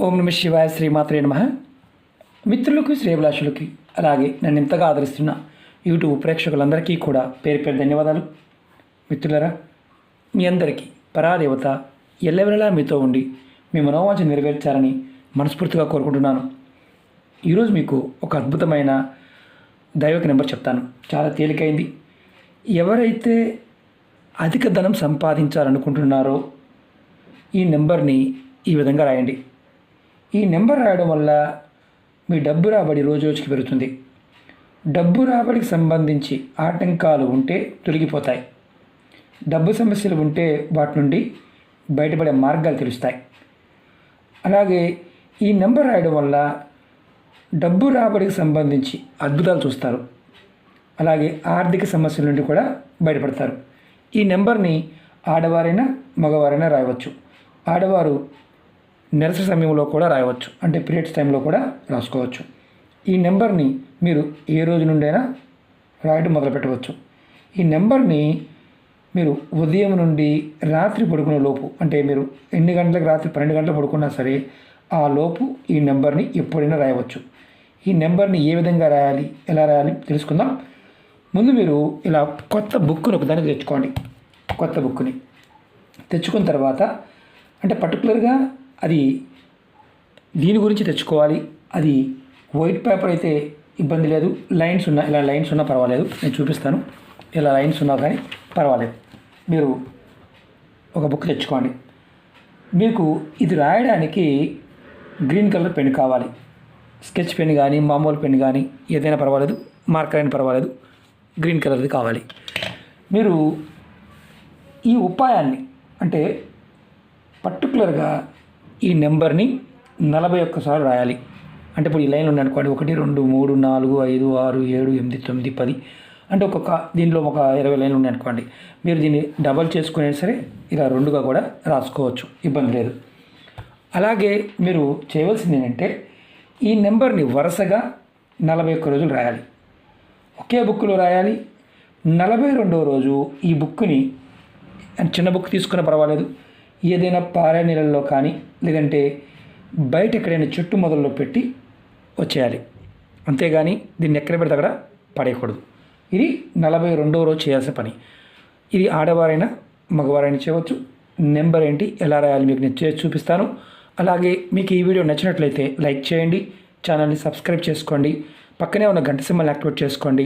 ఓం నమ శివాయ శ్రీమాత్రే నమ. మిత్రులకు శ్రేభిలాషులకి అలాగే నన్ను ఇంతగా ఆదరిస్తున్న యూట్యూబ్ ప్రేక్షకులందరికీ కూడా పేరు పేరు ధన్యవాదాలు. మిత్రులరా మీ అందరికీ పరాదేవత ఎల్లవెల్లలా మీతో ఉండి మీ మనోవాంఛ నెరవేర్చాలని మనస్ఫూర్తిగా కోరుకుంటున్నాను. ఈరోజు మీకు ఒక అద్భుతమైన దైవక నెంబర్ చెప్తాను. చాలా తేలికైంది. ఎవరైతే అధిక ధనం సంపాదించాలనుకుంటున్నారో ఈ నెంబర్ని ఈ విధంగా రాయండి. ఈ నెంబర్ రాయడం వల్ల మీ డబ్బు రాబడి రోజు రోజుకి పెరుగుతుంది. డబ్బు రాబడికి సంబంధించి ఆటంకాలు ఉంటే తొలగిపోతాయి. డబ్బు సమస్యలు ఉంటే వాటి నుండి బయటపడే మార్గాలు తెలుస్తాయి. అలాగే ఈ నెంబర్ రాయడం వల్ల డబ్బు రాబడికి సంబంధించి అద్భుతాలు చూస్తారు. అలాగే ఆర్థిక సమస్యల నుండి కూడా బయటపడతారు. ఈ నెంబర్ని ఆడవారైనా మగవారైనా రాయవచ్చు. ఆడవారు నెలసరి సమయంలో కూడా రాయవచ్చు. అంటే పీరియడ్స్ టైంలో కూడా రాసుకోవచ్చు. ఈ నెంబర్ని మీరు ఏ రోజు నుండైనా రాయడం మొదలు పెట్టవచ్చు. ఈ నెంబర్ని మీరు ఉదయం నుండి రాత్రి పడుకునే లోపు అంటే మీరు ఎన్ని గంటలకు రాత్రి పన్నెండు గంటలు పడుకున్నా సరే ఆ లోపు ఈ నెంబర్ని ఎప్పుడైనా రాయవచ్చు. ఈ నెంబర్ని ఏ విధంగా రాయాలి ఎలా రాయాలి తెలుసుకుందాం. ముందు మీరు ఇలా కొత్త బుక్ను ఒక తెచ్చుకోండి. కొత్త బుక్ని తెచ్చుకున్న తర్వాత అంటే పర్టికులర్గా అది దీని గురించి తెచ్చుకోవాలి. అది వైట్ పేపర్ అయితే ఇబ్బంది లేదు. లైన్స్ ఉన్నా ఇలా లైన్స్ ఉన్నా పర్వాలేదు. నేను చూపిస్తాను. ఇలా లైన్స్ ఉన్నా కానీ పర్వాలేదు. మీరు ఒక బుక్ తెచ్చుకోండి. మీకు ఇది రాయడానికి గ్రీన్ కలర్ పెన్ కావాలి. స్కెచ్ పెన్ కానీ మామూలు పెన్ కానీ ఏదైనా పర్వాలేదు. మార్కర్ అయినా పర్వాలేదు. గ్రీన్ కలర్ది కావాలి. మీరు ఈ ఉపాయాన్ని అంటే పర్టికులర్గా ఈ నెంబర్ని నలభై ఒక్కసార్లు రాయాలి. అంటే ఇప్పుడు ఈ లైన్ ఉంది అనుకోండి ఒకటి రెండు మూడు నాలుగు ఐదు ఆరు ఏడు ఎనిమిది తొమ్మిది పది. అంటే ఒక్కొక్క దీనిలో ఒక ఇరవై లైన్లు ఉన్నాయి అనుకోండి మీరు దీన్ని డబల్ చేసుకునే సరే ఇలా రెండుగా కూడా రాసుకోవచ్చు. ఇబ్బంది లేదు. అలాగే మీరు చేయవలసింది ఏంటంటే ఈ నెంబర్ని వరుసగా నలభై ఒక్క రోజులు రాయాలి. ఒకే బుక్లో రాయాలి. నలభై రెండవ రోజు ఈ బుక్ని చిన్న బుక్ తీసుకున్న పర్వాలేదు. ఏదైనా పారే నీళ్ళల్లో కానీ లేదంటే బయట ఎక్కడైనా చెట్టు మొదల్లో పెట్టి వచ్చేయాలి. అంతేగాని దీన్ని ఎక్కడ పెడితే అక్కడ పడేయకూడదు. ఇది నలభై రెండవ రోజు చేయాల్సిన పని. ఇది ఆడవారైనా మగవారైనా చేయవచ్చు. నెంబర్ ఏంటి ఎలా రాయాలి మీకు నేను చేసి చూపిస్తాను. అలాగే మీకు ఈ వీడియో నచ్చినట్లయితే లైక్ చేయండి ఛానల్ని సబ్స్క్రైబ్ చేసుకోండి పక్కనే ఉన్న గంట సింబల్ యాక్టివేట్ చేసుకోండి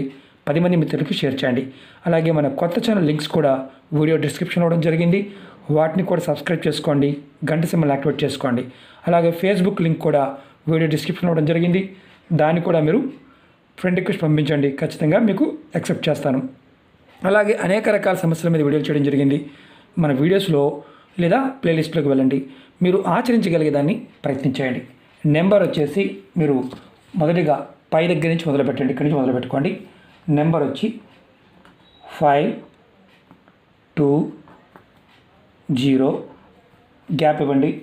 పది మంది మిత్రులకి షేర్ చేయండి. అలాగే మన కొత్త ఛానల్ లింక్స్ కూడా వీడియో డిస్క్రిప్షన్ ఇవ్వడం జరిగింది. వాటిని కూడా సబ్స్క్రైబ్ చేసుకోండి గంట సింబల్ యాక్టివేట్ చేసుకోండి. అలాగే ఫేస్బుక్ లింక్ కూడా వీడియో డిస్క్రిప్షన్ ఇవ్వడం జరిగింది. దాన్ని కూడా మీరు ఫ్రెండ్ రిక్వెస్ట్ పంపించండి. ఖచ్చితంగా మీకు యాక్సెప్ట్ చేస్తాను. అలాగే అనేక రకాల సమస్యల మీద వీడియోలు చేయడం జరిగింది. మన వీడియోస్లో లేదా ప్లేలిస్ట్లోకి వెళ్ళండి. మీరు ఆచరించగలిగేదాన్ని ప్రయత్నించేయండి. నెంబర్ వచ్చేసి మీరు మొదటిగా పై దగ్గర నుంచి మొదలుపెట్టండి. ఇక్కడి నుంచి మొదలుపెట్టుకోండి. నెంబర్ వచ్చి ఫైవ్ టూ జీరో గ్యాప్ ఇవ్వండి.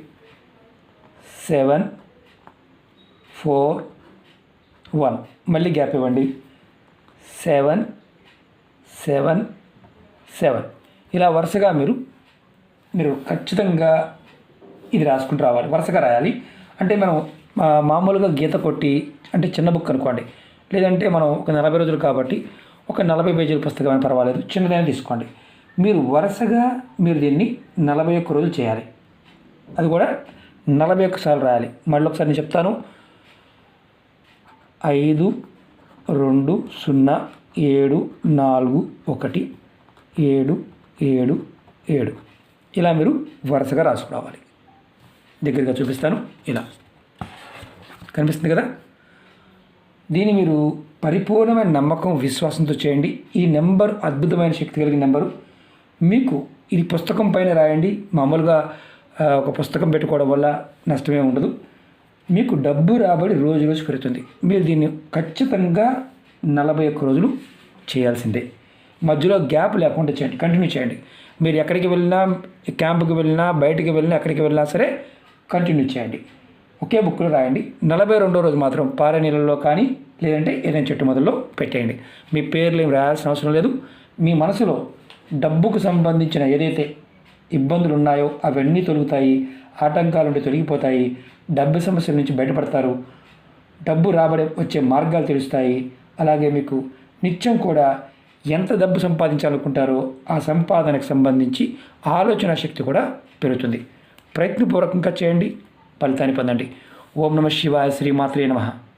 Seven four one. మళ్ళీ గ్యాప్ ఇవ్వండి. Seven seven seven. ఇలా వరుసగా మీరు మీరు ఖచ్చితంగా ఇది రాసుకుంటూ రావాలి. వరుసగా రాయాలి. అంటే మనం మామూలుగా గీత కొట్టి అంటే చిన్న బుక్ అనుకోండి. లేదంటే మనం ఒక నలభై రోజులు కాబట్టి ఒక నలభై పేజీల పుస్తకం అయినా పర్వాలేదు. చిన్నదైనా తీసుకోండి. మీరు వరుసగా మీరు దీన్ని నలభై ఒక్క రోజులు చేయాలి. అది కూడా నలభై ఒక్కసార్లు రాయాలి. మళ్ళీ ఒకసారి నేను చెప్తాను. ఐదు రెండు సున్నా ఏడు నాలుగు ఒకటి ఏడు ఏడు ఏడు. ఇలా మీరు వరుసగా రాసుకురావాలి దగ్గరగా చూపిస్తాను. ఇలా. కనిపిస్తుంది కదా? దీన్ని మీరు పరిపూర్ణమైన నమ్మకం విశ్వాసంతో చేయండి. ఈ నెంబర్ అద్భుతమైన శక్తి కలిగిన నెంబరు. మీకు ఇది పుస్తకం పైన రాయండి. మామూలుగా ఒక పుస్తకం పెట్టుకోవడం వల్ల నష్టమే ఉండదు. మీకు డబ్బు రాబడి రోజు రోజు పెరుగుతుంది. మీరు దీన్ని ఖచ్చితంగా నలభై ఒక్క రోజులు చేయాల్సిందే. మధ్యలో గ్యాప్ లేకుండా చేయండి. కంటిన్యూ చేయండి. మీరు ఎక్కడికి వెళ్ళినా క్యాంపుకి వెళ్ళినా బయటికి వెళ్ళినా ఎక్కడికి వెళ్ళినా సరే కంటిన్యూ చేయండి. ఒకే బుక్లో రాయండి. నలభై రెండో రోజు మాత్రం పారే నీళ్ళలో కానీ లేదంటే ఏదైనా చెట్టు మొదల్లో పెట్టేయండి. మీ పేర్లు ఏమి రాయాల్సిన అవసరం లేదు. మీ మనసులో డబ్బుకు సంబంధించిన ఏదైతే ఇబ్బందులు ఉన్నాయో అవన్నీ తొలుగుతాయి ఆటంకాలు నుండి తొలగిపోతాయి డబ్బు సమస్యల నుంచి బయటపడతారు. డబ్బు రాబడి వచ్చే మార్గాలు తెలుస్తాయి. అలాగే మీకు నిత్యం కూడా ఎంత డబ్బు సంపాదించాలనుకుంటారో ఆ సంపాదనకు సంబంధించి ఆలోచన శక్తి కూడా పెరుగుతుంది. ప్రయత్నపూర్వకంగా చేయండి ఫలితాన్ని పొందండి. ఓం నమ శివాయ శ్రీమాత్రే నమః.